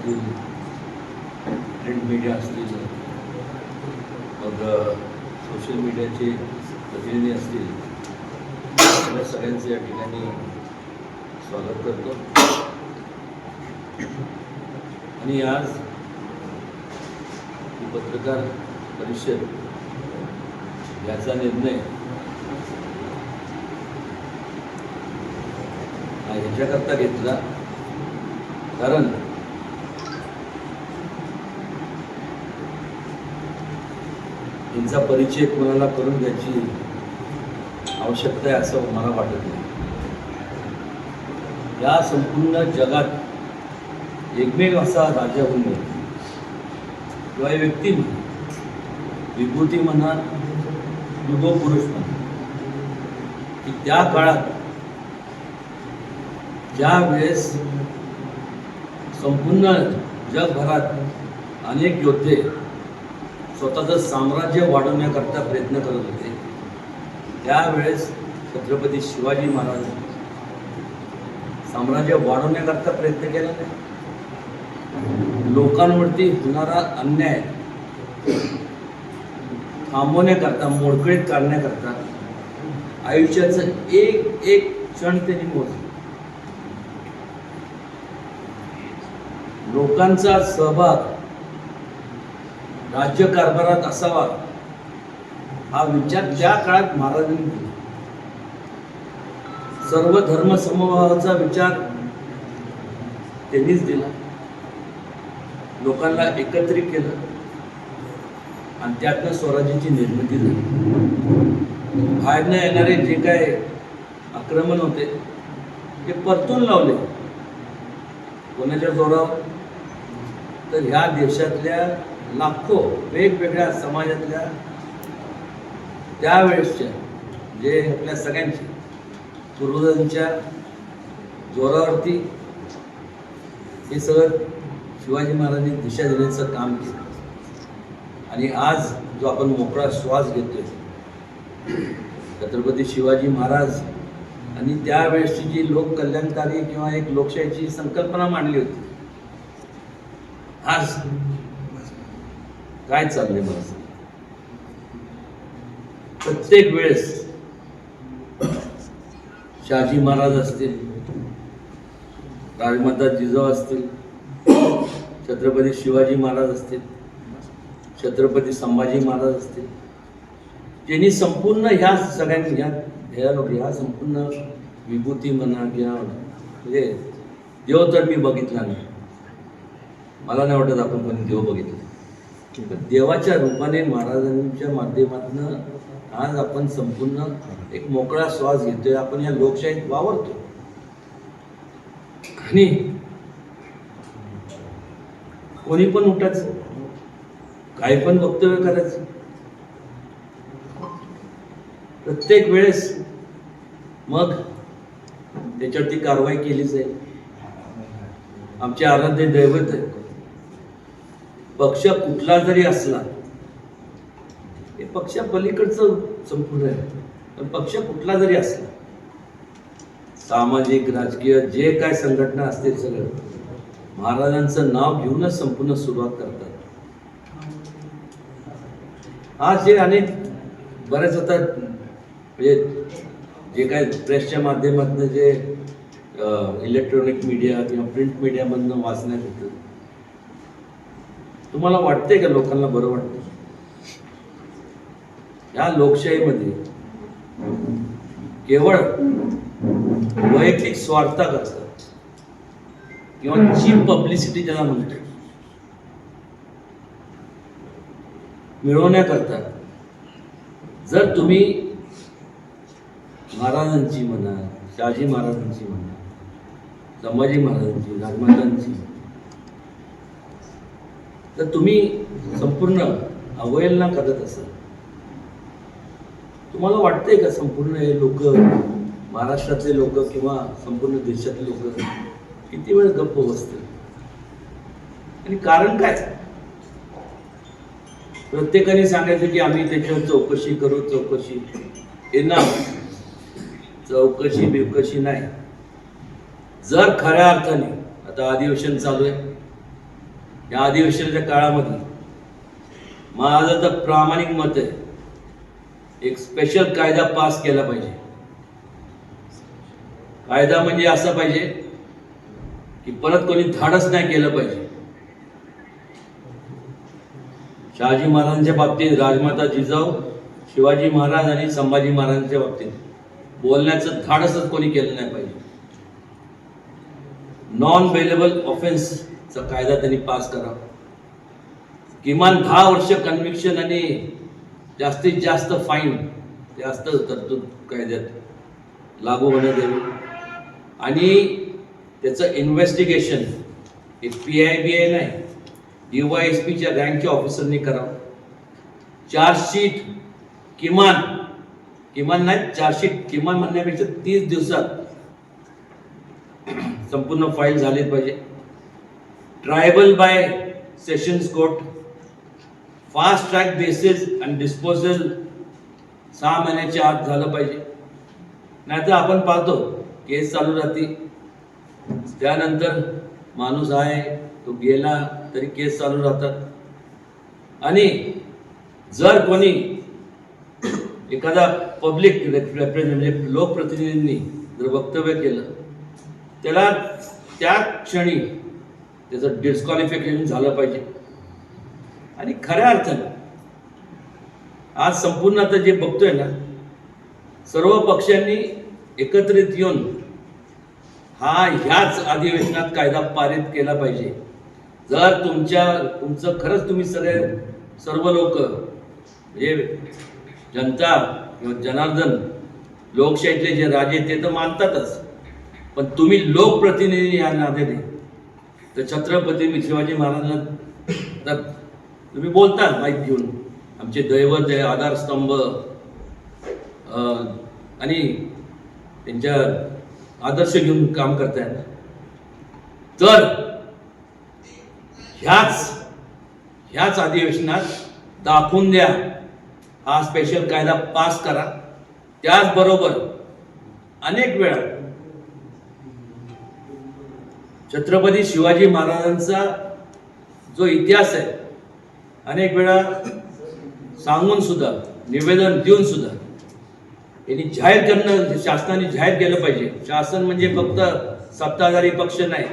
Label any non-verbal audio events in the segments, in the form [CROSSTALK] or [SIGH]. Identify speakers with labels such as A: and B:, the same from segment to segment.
A: असतील print media असतील मग सोशल मीडियाचे प्रतिनिधी असतील. या सगळ्यांचं या ठिकाणी स्वागत करतो. आणि आज पत्रकार परिषद याचा निर्णय ह्याच्याकरता घेतला. कारण यांचा परिचय कोणाला करून घ्यायची आवश्यकता आहे असं मला वाटत नाही. या संपूर्ण जगात एकमेव असा राजा होऊन गेला. किंवा व्यक्ती विभूती म्हणा युगो पुरुष म्हणा की त्या काळात ज्या वेळेस संपूर्ण जगभरात अनेक योद्धे स्वतःचं साम्राज्य वाढवण्याकरता प्रयत्न करत होते त्यावेळेस छत्रपती शिवाजी महाराज साम्राज्य वाढवण्याकरता प्रयत्न केला नाही. लोकांवरती होणारा अन्याय थांबवण्याकरता मोडकळीत काढण्याकरता आयुष्याचं एक एक क्षण त्यांनी मोजलं लोकांचा सहभाग राज्यकारभारात असावा हा विचार त्या काळात महाराजांनी केला. सर्व धर्मसमभावाचा विचार त्यांनीच दिला. लोकांना एकत्रित केलं आणि त्यातनं स्वराज्याची निर्मिती झाली. बाहेरनं येणारे जे काय आक्रमण होते ते परतून लावले. कोणाच्या जोरावर? तर ह्या देशातल्या लाखो वेगवेगळ्या समाजातल्या त्यावेळेसच्या जे आपल्या सगळ्यांच्या पूर्वजांच्या जोरावरती हे सगळं शिवाजी महाराजांनी दिशा देण्याचं काम केलं. आणि आज जो आपण मोकळा श्वास घेतोय छत्रपती शिवाजी महाराज आणि त्यावेळेसची जी लोककल्याणकारी किंवा एक लोकशाहीची संकल्पना मांडली होती आज काय चाललंय मला प्रत्येक वेळेस शहाजी महाराज असतील राजमाता जिजाऊ असतील छत्रपती शिवाजी महाराज असतील छत्रपती संभाजी महाराज असतील त्यांनी संपूर्ण ह्या सगळ्यांनी ह्या ह्या ह्या संपूर्ण विभूती म्हणा किंवा म्हणजे देव तर मी बघितला नाही. मला नाही वाटत आपण कोणी देव बघितला. देवाच्या रूपाने महाराजांच्या माध्यमातून आज आपण संपूर्ण एक मोकळा श्वास घेतोय आपण या लोकशाहीत वावरतो आणि कोणी पण उठायचं काही पण वक्तव्य करायचं. प्रत्येक वेळेस मग त्याच्यावरती कारवाई केली जाईल आमचे आराध्य दैवत आहे पक्ष कुठला जरी असला हे पक्ष पलीकडचं संपूर्ण आहे. पण पक्ष कुठला जरी असला सामाजिक राजकीय जे काय संघटना असतील सगळं महाराजांचं नाव घेऊनच संपूर्ण सुरुवात करतात. आज जे अनेक बऱ्याच आता म्हणजे जे काय प्रेसच्या माध्यमातून जे इलेक्ट्रॉनिक मीडिया किंवा प्रिंट मीडियामधनं वाचण्यात येतं तुम्हाला वाटते का लोकांना बरं वाटतं या लोकशाहीमध्ये केवळ वैयक्तिक असतात किंवा चीप पब्लिसिटी ज्याला म्हणतो मिळवण्याकरता जर तुम्ही महाराजांची म्हणा शहाजी महाराजांची म्हणा संभाजी महाराजांची राजमातांची तर तुम्ही संपूर्ण अवहेलना करत असाल. तुम्हाला वाटतंय का संपूर्ण हे लोक महाराष्ट्रातले लोक किंवा संपूर्ण देशातले लोक किती वेळ गप्प बसतील? आणि कारण काय? प्रत्येकाने सांगायचं की आम्ही त्याच्यावर चौकशी करू चौकशी येणार चौकशी बिवकशी नाही. जर खऱ्या अर्थाने आता अधिवेशन चालू आहे. या अधिवेशनाच्या काळामध्ये माझं तर प्रामाणिक मत आहे. एक स्पेशल कायदा पास केला पाहिजे. कायदा म्हणजे असा पाहिजे की परत कोणी धाडस नाही केलं पाहिजे. शहाजी महाराजांच्या बाबतीत राजमाता जिजाऊ शिवाजी महाराज आणि संभाजी महाराजांच्या बाबतीत बोलण्याचं धाडसच कोणी केलं नाही पाहिजे. नॉन बेलेबल चा कायदा त्यांनी पास करावा किमान दहा वर्ष कन्व्हिक्शन आणि जास्तीत जास्त फाईन जास्त तरतूद कायद्यात लागू होण्यात यावी आणि त्याचं इन्व्हेस्टिगेशन हे पी आय बी आय नाही डी वाय एस पीच्या रँकच्या ऑफिसरनी करावं चार्जशीट किमान किमान नाही चार्जशीट किमान म्हणण्यापेक्षा तीस दिवसात संपूर्ण फाईल झाली पाहिजे. Tribal by sessions court fast track basis आणि डिस्पोजल सहा महिन्याच्या आत झालं पाहिजे. नाहीतर आपण पाहतो केस चालू राहते. त्यानंतर माणूस आहे तो गेला तरी केस चालू राहतात. आणि जर कोणी एखादा पब्लिक रेप्रेझेंट म्हणजे लोकप्रतिनिधींनी जर वक्तव्य केलं त्याला त्या क्षणी त्याचं डिस्क्वालिफिकेशन झालं पाहिजे. आणि खऱ्या अर्थानं आज संपूर्ण आता जे बघतोय ना सर्व पक्षांनी एकत्रित येऊन हा ह्याच अधिवेशनात कायदा पारित केला पाहिजे. जर तुमच्या तुमचं खरंच तुम्ही सगळे सर्व लोक म्हणजे जनता किंवा जनार्दन लोकशाहीतले जे राजे ते तर मानतातच. पण तुम्ही लोकप्रतिनिधी या नात्याने तर छत्रपती शिवाजी महाराजांना तुम्ही बोलता माहीत घेऊन. आमचे दैवत आहे आधारस्तंभ आणि त्यांच्या आदर्श घेऊन काम करतायत. तर ह्याच ह्याच अधिवेशनात दाखवून द्या. हा स्पेशल कायदा पास करा. त्याचबरोबर अनेक वेळा छत्रपती शिवाजी महाराजांचा जो इतिहास आहे अनेक वेळा सांगून सुद्धा निवेदन देऊन सुद्धा यांनी जाहीर करणं शासनाने जाहीर केलं पाहिजे. शासन म्हणजे फक्त सत्ताधारी पक्ष नाही.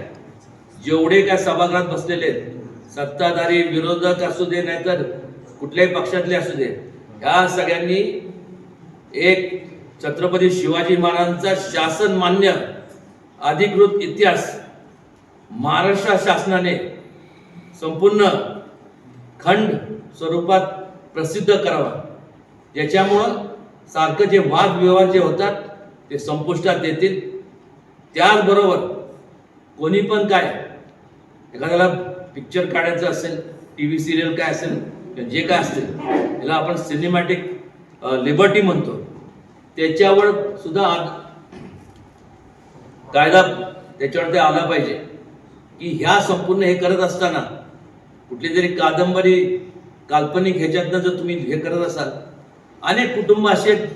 A: जेवढे काय सभागृहात बसलेले आहेत सत्ताधारी विरोधक असू दे नाहीतर कुठल्याही पक्षातले असू दे ह्या सगळ्यांनी एक छत्रपती शिवाजी महाराजांचा शासन मान्य अधिकृत इतिहास महाराष्ट्र शासनाने संपूर्ण खंड स्वरूपात प्रसिद्ध करावा. ज्याच्यामुळं सारखं जे वादविवाद जे होतात ते संपुष्टात येतील. त्याचबरोबर कोणी पण काय एखाद्याला पिक्चर काढायचं असेल टी व्ही सिरियल काय असेल किंवा जे काय असेल त्याला आपण सिनेमॅटिक लिबर्टी म्हणतो. त्याच्यावर सुद्धा आज कायदा त्याच्यावर ते आला पाहिजे. की ह्या संपूर्ण हे करत असताना कुठली तरी कादंबरी काल्पनिक ह्याच्यातनं जर तुम्ही हे करत असाल अनेक कुटुंब असे आहेत,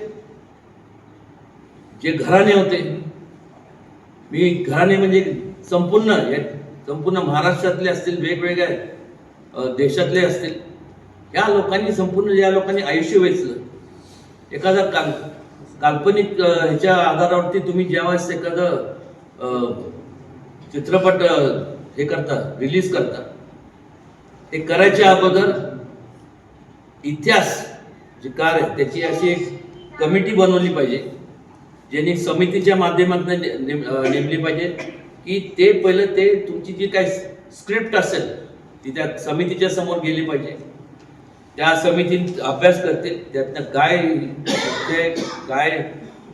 A: जे घराणे होते. मी घराणे म्हणजे संपूर्ण हे- संपूर्ण महाराष्ट्रातले असतील वेगवेगळ्या देशातले असतील या लोकांनी संपूर्ण या लोकांनी आयुष्य वेचलं. एखादा काल काल्पनिक ह्याच्या आधारावरती तुम्ही ज्यावेळेस एखादं चित्रपट हे करता रिलीज करता. ते करायच्या अगोदर इतिहास जे कार आहे त्याची अशी एक कमिटी बनवली पाहिजे ज्यांनी समितीच्या माध्यमातून नेमली पाहिजे की ते पहिलं ते तुमची जी काय स्क्रिप्ट असेल ती त्या समितीच्या समोर गेली पाहिजे. त्या समितीत अभ्यास करते त्यातनं काय ते काय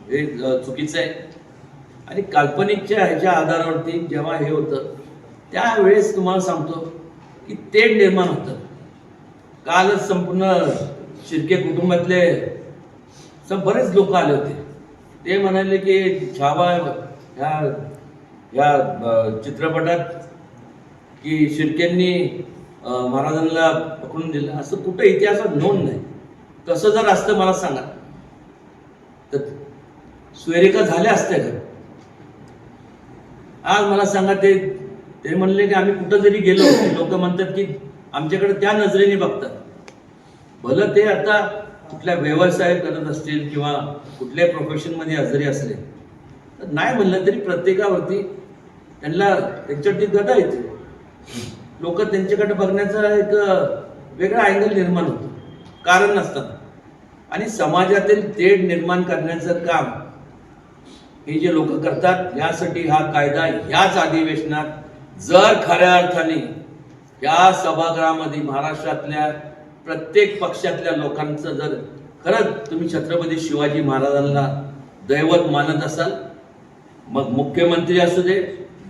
A: हे चुकीचं आहे. आणि काल्पनिकच्या ह्याच्या आधारावरती जेव्हा हे होतं त्यावेळेस तुम्हाला सांगतो की ते निर्माण होतं. कालच संपूर्ण शिर्के कुटुंबातले सब बरेच लोक आले होते. ते म्हणाले की छावा ह्या ह्या चित्रपटात की शिर्केंनी महाराजांना पकडून दिलं. असं कुठं इतिहासात नोंद नाही. तसं जर असतं मला सांगा. तर सुरेखा झाल्या असत्या का? आज मला सांगा ते ते म्हणले की आम्ही कुठं जरी गेलो [COUGHS] लोक म्हणतात की आमच्याकडे त्या नजरेने बघतात. भलं ते आता कुठल्या व्यवसाय करत असतील किंवा कुठल्या प्रोफेशनमध्ये हजरी असले. तर नाही म्हणलं तरी प्रत्येकावरती त्यांना त्यांच्यावरती गदा येते. लोक त्यांच्याकडे बघण्याचा एक वेगळा अँगल निर्माण होतो. कारण नसताना आणि समाजातील तेढ निर्माण करण्याचं काम हे जे लोक करतात यासाठी हा कायदा याच अधिवेशनात जर खऱ्या अर्थाने या सभागृहामध्ये महाराष्ट्रातल्या प्रत्येक पक्षातल्या लोकांचं जर खरंच तुम्ही छत्रपती शिवाजी महाराजांना दैवत मानत असाल मग मुख्यमंत्री असू दे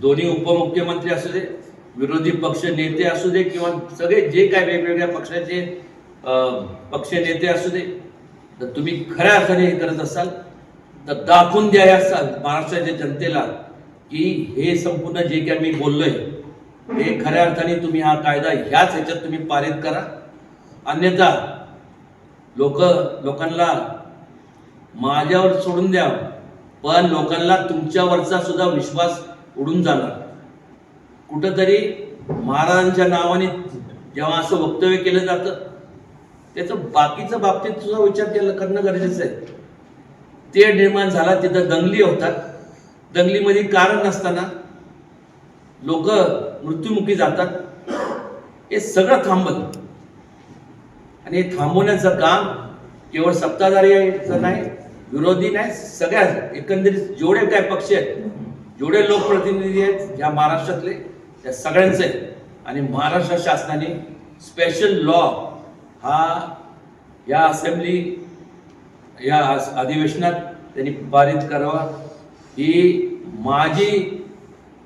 A: दोन्ही उपमुख्यमंत्री असू दे विरोधी पक्ष नेते असू दे किंवा सगळे जे काय वेगवेगळ्या पक्षाचे पक्ष नेते असू दे तर तुम्ही खऱ्या अर्थाने हे करत असाल तर दाखवून द्या या महाराष्ट्राच्या जनतेला की हे संपूर्ण जे काय मी बोललोय हे खऱ्या अर्थाने तुम्ही हा कायदा ह्याच ह्याच्यात तुम्ही पारित करा. अन्यथा लोक लोकांना माझ्यावर सोडून द्या पण लोकांना तुमच्यावरचा सुद्धा विश्वास उडून जाणार. कुठंतरी महाराजांच्या नावाने जेव्हा असं वक्तव्य केलं जातं त्याचं बाकीचं बाबतीत सुद्धा विचार केला करणं गरजेचं आहे. ते निर्माण झाला तिथं दंगली होतात. दंगलीमध्ये कारण नसताना लोक मृत्युमुखी जातात. हे सगळं थांबत आणि हे थांबवण्याचं काम केवळ सत्ताधारीचं नाही विरोधी नाही सगळ्या एकंदरीत जेवढे काय पक्ष आहेत जेवढे लोकप्रतिनिधी आहेत ज्या महाराष्ट्रातले त्या सगळ्यांचे आहे आणि महाराष्ट्र शासनाने स्पेशल लॉ हा या असेंब्ली या अधिवेशनात त्यांनी पारित करावा. ही माझी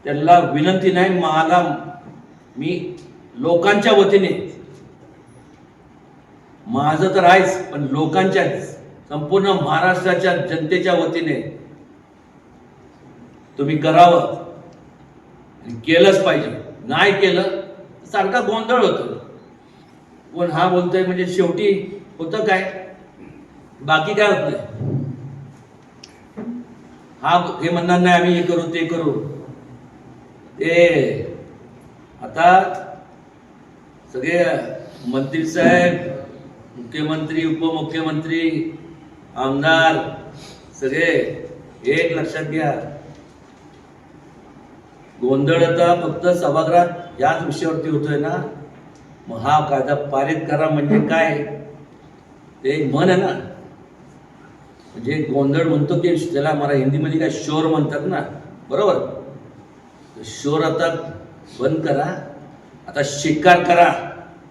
A: त्यांना विनंती नाही मला मी लोकांच्या वतीने. माझं तर आहेच पण लोकांच्या संपूर्ण महाराष्ट्राच्या जनतेच्या वतीने. तुम्ही करावं. केलंच पाहिजे. नाही केलं सारखा गोंधळ होतो. कोण हा बोलतोय म्हणजे शेवटी होतं काय? बाकी काय होत नाही? हा हे म्हणणार नाही आम्ही हे करू ते करू. ते आता सगळे मंत्री साहेब मुख्यमंत्री उपमुख्यमंत्री आमदार सगळे एक लक्षात घ्या. गोंधळ आता फक्त सभागृहात याच विषयावरती होतोय ना? मग हा कायदा पारित करा म्हणजे काय? ते मन आहे ना? म्हणजे गोंधळ म्हणतो की त्याला मला हिंदीमध्ये काय शोर म्हणतात ना? बरोबर? शोर आता बंद करा. आता शिकार करा.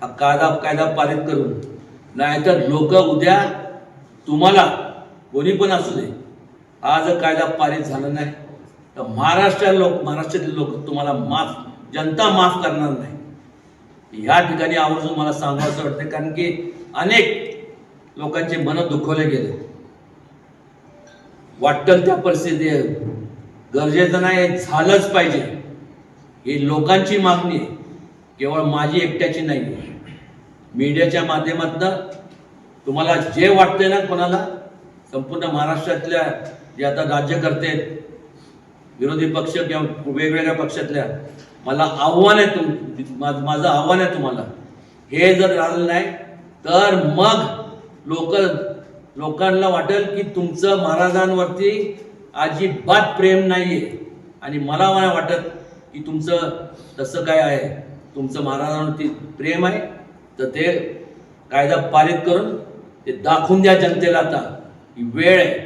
A: हा कायदा कायदा पारित करून. नाहीतर लोक उद्या तुम्हाला कोणी पण असू दे हा जर कायदा पारित झाला नाही. तर महाराष्ट्र लोक महाराष्ट्रातील लोक तुम्हाला माफ जनता माफ करणार नाही. ह्या ठिकाणी आवर्जून मला सांगावं वाटतं कारण की अनेक लोकांचे मन दुखवले गेले. वाटतं त्या परिस्थिती गरजेचं नाही झालंच पाहिजे. ही लोकांची मागणी आहे. केवळ माझी एकट्याची नाही. मीडियाच्या माध्यमातून तुम्हाला जे वाटतंय ना कोणाला संपूर्ण महाराष्ट्रातल्या जे आता राज्यकर्ते आहेत विरोधी पक्ष किंवा वेगवेगळ्या पक्षातल्या मला आव्हान आहे तुम माझं आव्हान आहे तुम्हाला. हे जर राहिलं नाही तर मग लोक लोकांना वाटेल की तुमचं महाराजांवरती अजिबात प्रेम नाहीये. आणि मला नाही वाटत की तुमचं तसं काय आहे. तुमचं महाराजांवरती प्रेम आहे. तर ते कायदा पारित करून ते दाखवून द्या जनतेला आता. ही वेळ आहे.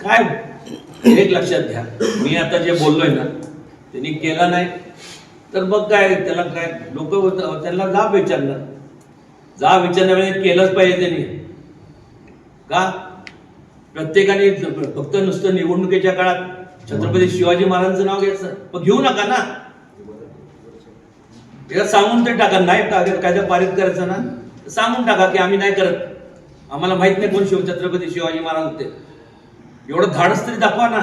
A: काय? एक लक्षात घ्या. मी आता जे बोललोय ना त्यांनी केलं नाही. तर मग काय त्याला काय लोक त्यांना जाब विचारणार जा विचारण्यामध्ये म्हणजे केलंच पाहिजे त्यांनी. का? प्रत्येकाने फक्त नुसतं निवडणुकीच्या काळात छत्रपती शिवाजी महाराजांचं नाव घ्यायचं. मग घेऊ नका ना. त्याला सांगून ते टाका नाही कायदा कायदा पारित करायचा ना सांगून टाका की आम्ही नाही करत. आम्हाला माहीत नाही कोण शिव छत्रपती शिवाजी महाराज होते. एवढं धाडस तरी दाखवा ना.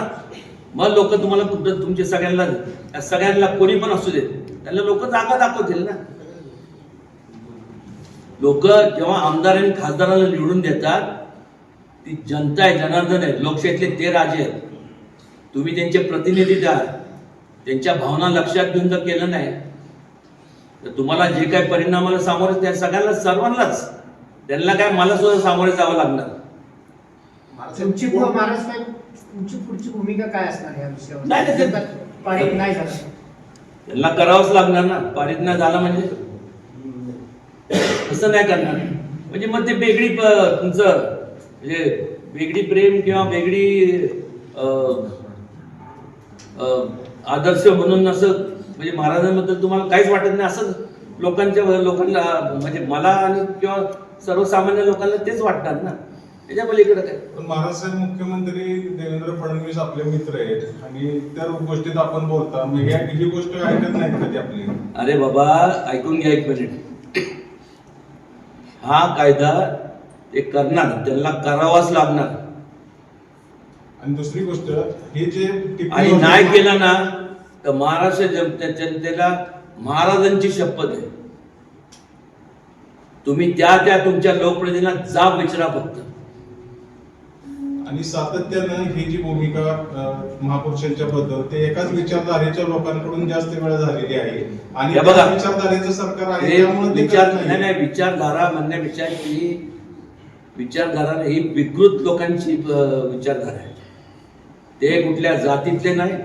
A: मग लोक तुम्हाला कुठं तुमच्या सगळ्यांना सगळ्यांना कोणी पण असू देत. त्यांना लोक जागा दाखवतील ना. लोक जेव्हा आमदार आणि खासदाराला निवडून देतात ती जनता आहे जनार्दन आहे लोकशाहीतले ते राजे आहेत. तुम्ही त्यांचे प्रतिनिधी द्या. त्यांच्या भावना लक्षात घेऊन जर केलं नाही तर तुम्हाला जे काही परिणामाला सामोरे त्या सगळ्यांना सर्वांनाच त्यांना काय मला सुद्धा सामोरे जावं लागणार?
B: तुमची तुमची पुढची भूमिका काय असणार या विषयावर?
A: नाही, त्यांना करावंच लागणार ना? पारित नाही झाला म्हणजे? असं नाही करणार. म्हणजे मग ते वेगळी प- तुमचं म्हणजे वेगळी प्रेम किंवा वेगळी आदर्श म्हणून असं म्हणजे महाराजांबद्दल तुम्हाला काहीच वाटत नाही असं लोकांच्या लोकांना म्हणजे मला आणि किंवा सर्वसामान्य लोकांना तेच वाटतात ना? त्याच्या पलीकडे काय?
C: पण साहेब मुख्यमंत्री देवेंद्र फडणवीस आपले मित्र आहेत आणि त्या गोष्टीत आपण बोलता. मग ही गोष्ट ऐकत नाहीत कधी आपली?
A: अरे बाबा ऐकून घ्या एक मिनिट हा कायदा ते करणार त्यांना करावाच लागणार.
C: आणि दुसरी गोष्ट हे जे
A: आणि नाही केला ना तर महाराष्ट्र जनते जनतेला महाराजांची शपथ आहे. तुम्ही त्या त्या तुमच्या लोकप्रतिनिधींना जाब विचारा फक्त.
C: आणि सातत्यानं ही जी भूमिका महापुरुषांच्या बद्दल ते एकाच विचारधारेच्या लोकांकडून जास्त वेळा झालेली आहे. आणि विचारधारेचं सरकार आहे
A: हे
C: त्यामुळे
A: विचार नाही विचारधारा म्हणण्यापेक्षा ही विचारधारा ही विकृत लोकांची विचारधारा आहे. ते कुठल्या जातीतले नाही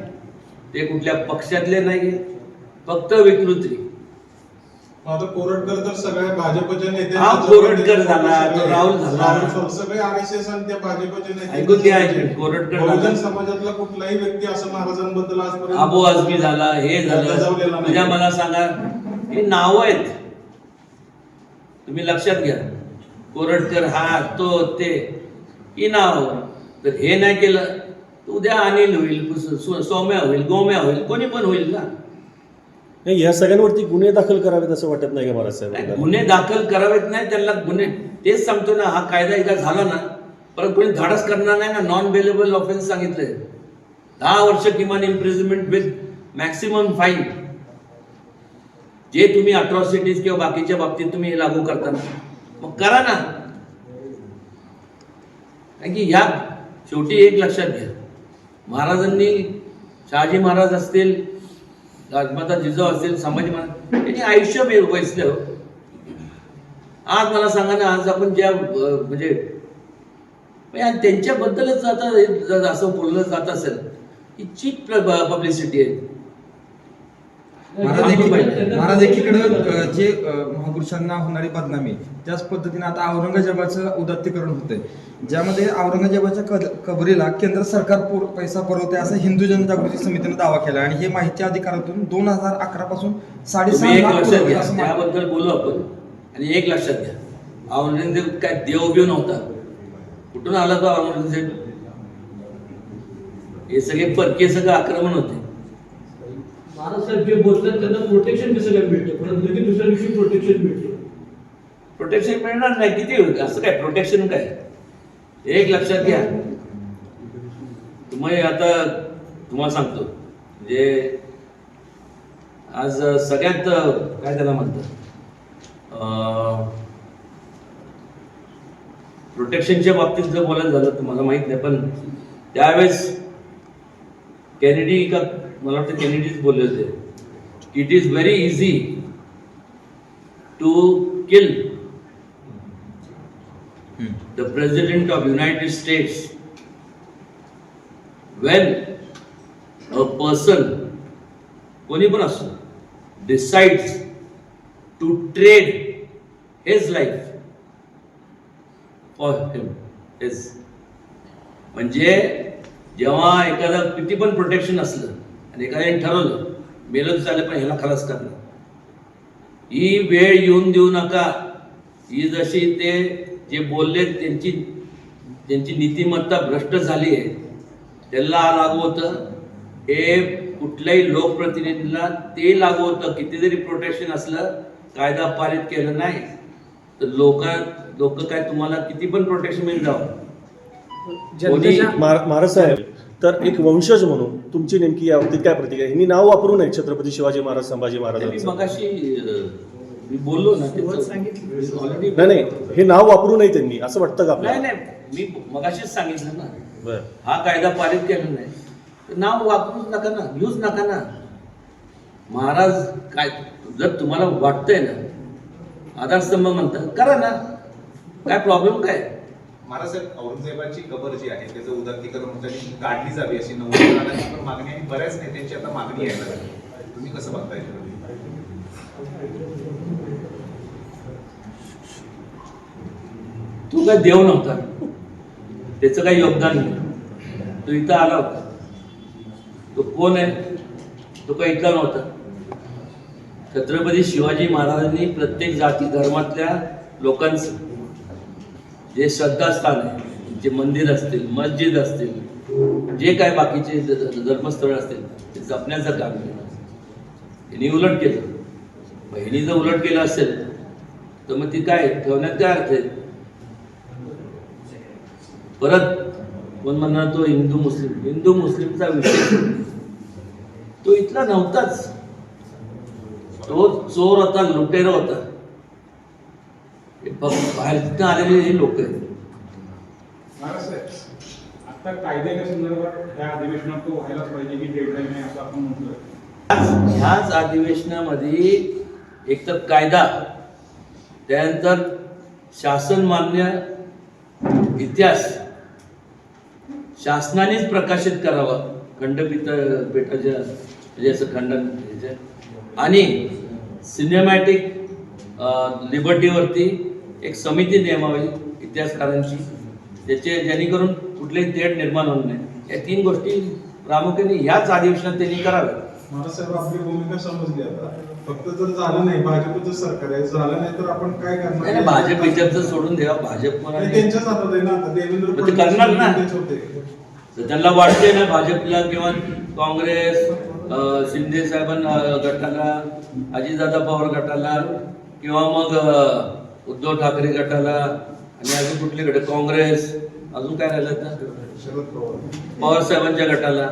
A: ते कुठल्या पक्षातले नाही फक्त विकृती.
C: आता कोरटकर तर सगळ्या भाजपच्या नेत्या
A: हा, कोरटकर झाला, तो राहुल झाला.
C: सगळे आरएसएस आणि त्या भाजपच्या नेते
A: ऐकून घ्या, ऐकून. कोरटकर झाला.
C: बहुजन समाजातला कुठलाही व्यक्ती असं महाराजांबद्दल आजपर्यंत
A: आबो आजमी झाला हे झालं
C: गजावलेला नाही.
A: म्हणजे मला सांगा हे नाव आहेत तुम्ही लक्षात घ्या कोरटकर हा तो ते ही नाव तर हे नाही केलं तर उद्या अनिल होईल सु- सु- सौम्या होईल गोम्या होईल कोणी पण होईल ना
D: नाही या सगळ्यांवरती गुन्हे दाखल करावेत असं वाटत नाही का महाराज
A: नाही,
D: साहेब
A: गुन्हे दाखल करावेत नाही त्यांना गुन्हे. तेच सांगतो ना हा कायदा एकदा झाला ना परत कोणी धाडस करणार नाही ना नॉन बेलेबल ऑफेन्स सांगितलंय दहा वर्ष किमान इम्प्रिझमेंट विथ मॅक्सिमम फाईन जे तुम्ही अट्रॉसिटीज किंवा बाकीच्या बाबतीत तुम्ही हे लागू करता ना मग करा ना. कारण की ह्या शेवटी एक लक्षात घ्या. महाराजांनी शहाजी महाराज असतील राजमाता जिजाऊ असेल संभाजी महाराज त्यांनी आयुष्य वे- वेचलं आज मला सांगा ना आज आपण ज्या म्हणजे, म्हणजे त्यांच्याबद्दलच आता जर असं बोललं जात असेल ही चीप पब्लिसिटी आहे.
E: महाराज. महाराज एकीकडे जे महापुरुषांना होणारी बदनामी त्याच पद्धतीने आता औरंगजेबाचं उदात्तीकरण होतंय. ज्यामध्ये औरंगजेबाच्या कबरीला केंद्र सरकार पूर- पैसा पुरवते असं हिंदू जनजागृती समितीने दावा केला. आणि हे माहिती अधिकारातून दोन हजार अकरा पासून
A: त्याबद्दल बोलू आपण. आणि एक लक्षात घ्या. औरंगजेब काय देव बिव नव्हता. कुठून आला तो औरंगजेब? हे सगळे परकीय सगळं आक्रमण होते.
F: महाराजसाहेब जे बोलतात त्यांना प्रोटेक्शन कसं काय मिळतं? परत लगेच दुसऱ्या दिवशी प्रोटेक्शन मिळतं.
A: प्रोटेक्शन मिळणार नाही. किती होईल? असं काय? प्रोटेक्शन काय? एक लक्षात घ्या. तुम्ही आता तुम्हाला सांगतो. म्हणजे आज सगळ्यात काय त्याला म्हणतात? प्रोटेक्शनच्या बाबतीत जर बोलायचं झालं तुम्हाला माहीत नाही पण त्यावेळेस कैनेडी का मला वाटतं केनेडीच बोलले होते it is very easy to kill the president of United States when a person को पण असो decide to trade his life for him has म्हणजे जेव्हा एखादं किती पण प्रोटेक्शन असलं आणि एखाद्याने ठरवलं मेलं चालेल पण ह्याला खलास करणार ही वेळ येऊन देऊ नका. ही जशी ते जे बोलले त्यांची त्यांची नीतिमत्ता भ्रष्ट झाली आहे त्यांना लागू होतं. हे कुठल्याही लोकप्रतिनिधीला ते लागू होतं. किती जरी प्रोटेक्शन असलं कायदा पारित केलं नाही. तर लोक लोक काय तुम्हाला किती पण प्रोटेक्शन मिळून जावं.
B: जनतेच्या
D: महाराज साहेब तर एक वंशज म्हणून तुमची नेमकी या बाबतीत काय प्रतिक्रिया यांनी नाव वापरू नये छत्रपती शिवाजी महाराज संभाजी
A: मी
D: महाराजांचं
A: मगाशी मी बोललो ना ऑलरेडी
D: नाही नाही हे नाव वापरू नये त्यांनी असं वाटतं का
A: नाही
D: आपल्याला?
A: नाही मी मगाशीच सांगितलं ना.
D: बरं.
A: हा कायदा पारित केला नाही. नाव वापरूच नका ना यूज नका ना. महाराज काय जर तुम्हाला वाटतंय ना आधारस्तंभ म्हणतात करा ना. काय प्रॉब्लेम काय?
G: महाराजसाहेब औरंगजेबाची कबर जी आहे त्याचं उदात्तीकरण होतं काढली जावी अशी नव्वद जणांची पण मागणी आहे. बऱ्याच नेत्यांची आता मागणी आहे तुम्ही कसं बघताय?
A: तू काय देव नव्हता? त्याचं काही योगदान नाही. तो इथं आला होता. तो कोण आहे? तो काही इथला नव्हता. छत्रपती शिवाजी महाराजांनी प्रत्येक जाती धर्मातल्या लोकांचं जे श्रद्धास्थान आहे जे मंदिर असतील मस्जिद असतील जे काय बाकीचे धर्मस्थळ असतील ते जपण्याचं काम केलं त्यांनी उलट केलं. बहिणी जर उलट केलं असेल तर मग ती काय ठेवण्यात काय अर्थ आहे? परत कोण म्हणणार तो हिंदू मुस्लिम. हिंदू मुस्लिमचा विषय. तो इथला नव्हताच. तो चोर होता लुटेरा होता. ब- बाहेरनं आलेले हे लोक आहेत.
C: आता कायद्याच्या संदर्भात ह्या अधिवेशनात तो व्हायलाच पाहिजे की डेडलाईन आहे असं आपण
A: ह्याच- अधिवेशनामध्ये एक तर कायदा त्यानंतर शासन मान्य इतिहास शासनानेच प्रकाशित करावा खंडपीठ पीठाच्या म्हणजे असं खंडन ह्याच्या आणि सिनेमॅटिक लिबर्टीवरती एक समिती नेमावी इतिहासकारांची त्याचे जेणेकरून कुठलेही तेढ निर्माण होऊ नये. या तीन गोष्टी प्रामुख्याने ह्याच अधिवेशनात त्यांनी कराव्या
C: महाराजसाहेब आपली भूमिका समजली आता. फक्त जर झालं नाही भाजपचं सरकार आहे झालं नाही तर आपण काय करणार?
A: भाजप बिजपचं सोडून द्या भाजप
C: त्यांच्याच हातात आहे ना. आता देवेंद्र
A: करणार ना. त्यांना वाटते ना भाजपला किंवा काँग्रेस शिंदे साहेबांना गटाला अजितदादा पवार गटाला किंवा मग उद्धव ठाकरे गटाला आणि अजून कुठले गट? काँग्रेस. अजून काय राहिलं आता?
C: पवार
A: साहेबांच्या गटाला.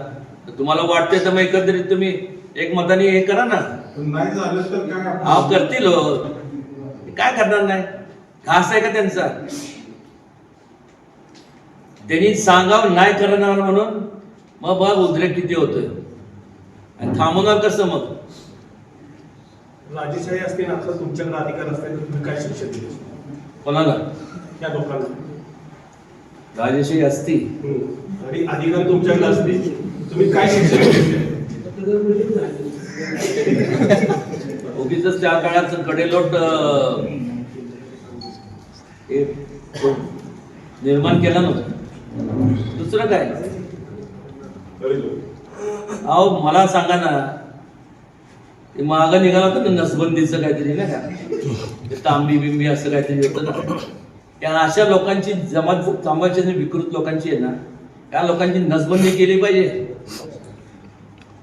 A: तुम्हाला वाटते तर मग एकंदरीत तुम्ही एक मताने हे करा ना.
C: पण नाही झालं तर काय आपण-
A: अहो करतील हो. काय करणार नाही? घास आहे का त्यांचा? त्यांनी सांगावं नाही करणार म्हणून. मग बघ उद्रेक किती होतोय. आणि थांबवणार कसं मग?
H: राजेशाही असते ना आता तुमच्याकडे अधिकार असते तर तुम्ही काय शिक्षा दिली
A: कोणाला?
H: या लोकांना.
A: राजेशाही असती
H: हम्म. आणि अधिकार तुमच्याकडे असते तुम्ही काय शिक्षा दिली
A: उगीच त्या काळात कडेलोट हे निर्माण केला नव्हता. दुसरं काय? अहो मला सांगा ना ते मागं निघाला होता ना नसबंदीचं काहीतरी नाही का? तांबी बिंबी असं काहीतरी होतं ना. त्या अशा लोकांची जमात जमाची विकृत लोकांची आहे ना त्या लोकांची नसबंदी केली पाहिजे.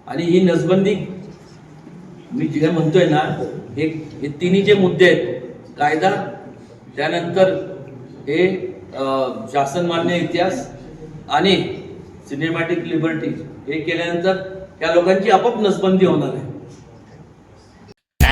A: आणि ही नसबंदी मी जे म्हणतोय ना हे हे तिन्ही जे मुद्दे आहेत कायदा त्यानंतर हे शासनमान्य इतिहास आणि सिनेमॅटिक लिबर्टी हे केल्यानंतर त्या लोकांची आपोआप नसबंदी होणार आहे.